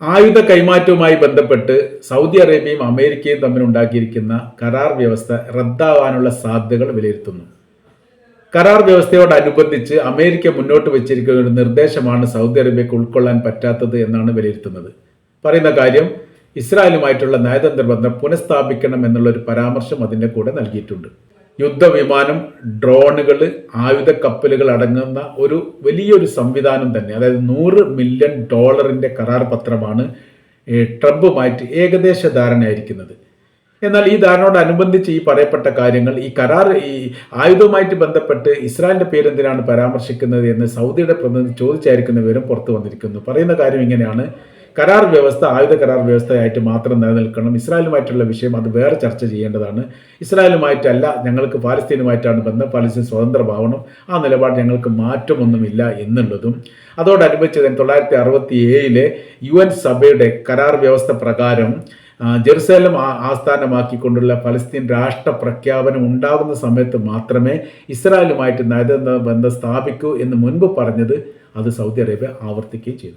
ആയുധ കൈമാറ്റവുമായി ബന്ധപ്പെട്ട് സൗദി അറേബ്യയും അമേരിക്കയും തമ്മിൽ ഉണ്ടാക്കിയിരിക്കുന്ന കരാർ വ്യവസ്ഥ റദ്ദാവാനുള്ള സാധ്യതകൾ വിലയിരുത്തുന്നു. കരാർ വ്യവസ്ഥയോടനുബന്ധിച്ച് അമേരിക്ക മുന്നോട്ട് വെച്ചിരിക്കുന്ന ഒരു നിർദ്ദേശമാണ് സൗദി അറേബ്യക്ക് ഉൾക്കൊള്ളാൻ പറ്റാത്തത് എന്നാണ് വിലയിരുത്തുന്നത്. പറയുന്ന കാര്യം ഇസ്രായേലുമായിട്ടുള്ള നയതന്ത്ര ബന്ധം പുനഃസ്ഥാപിക്കണം എന്നുള്ള ഒരു പരാമർശം അതിന്റെ കൂടെ നൽകിയിട്ടുണ്ട്. യുദ്ധവിമാനം ഡ്രോണുകൾ ആയുധ കപ്പലുകൾ അടങ്ങുന്ന ഒരു വലിയൊരു സംവിധാനം തന്നെ. അതായത് നൂറ് മില്യൺ ഡോളറിന്റെ കരാർ പത്രമാണ് ട്രംപുമായിട്ട് ഏകദേശ ധാരണയായിരിക്കുന്നത്. എന്നാൽ ഈ ധാരണയോടനുബന്ധിച്ച് ഈ പറയപ്പെട്ട കാര്യങ്ങൾ ഈ കരാർ ഈ ആയുധവുമായിട്ട് ബന്ധപ്പെട്ട് ഇസ്രായേലിന്റെ പേരെന്തിനാണ് പരാമർശിക്കുന്നത് എന്ന് സൗദിയുടെ പ്രതിനിധി ചോദിച്ചായിരിക്കുന്ന വിവരം പുറത്തു വന്നിരിക്കുന്നു. പറയുന്ന കാര്യം ഇങ്ങനെയാണ്. കരാർ വ്യവസ്ഥ ആയുധ കരാർ വ്യവസ്ഥയായിട്ട് മാത്രം നിലനിൽക്കണം. ഇസ്രായേലുമായിട്ടുള്ള വിഷയം അത് വേറെ ചർച്ച ചെയ്യേണ്ടതാണ്. ഇസ്രായേലുമായിട്ടല്ല ഞങ്ങൾക്ക് പാലസ്തീനുമായിട്ടാണ് ബന്ധം. പാലസ്തീൻ സ്വതന്ത്രമാവണം. ആ നിലപാട് ഞങ്ങൾക്ക് മാറ്റമൊന്നുമില്ല എന്നുള്ളതും. അതോടനുബന്ധിച്ച് തൊള്ളായിരത്തി അറുപത്തി ഏഴിലെ യു എൻ സഭയുടെ കരാർ വ്യവസ്ഥ പ്രകാരം ജെറുസലം ആസ്ഥാനമാക്കിക്കൊണ്ടുള്ള ഫലസ്തീൻ രാഷ്ട്ര പ്രഖ്യാപനം ഉണ്ടാകുന്ന സമയത്ത് മാത്രമേ ഇസ്രായേലുമായിട്ട് നയതന്ത്ര ബന്ധം സ്ഥാപിക്കൂ എന്ന് മുൻപ് പറഞ്ഞത് അത് സൗദി അറേബ്യ ആവർത്തിക്കുകയും ചെയ്തു.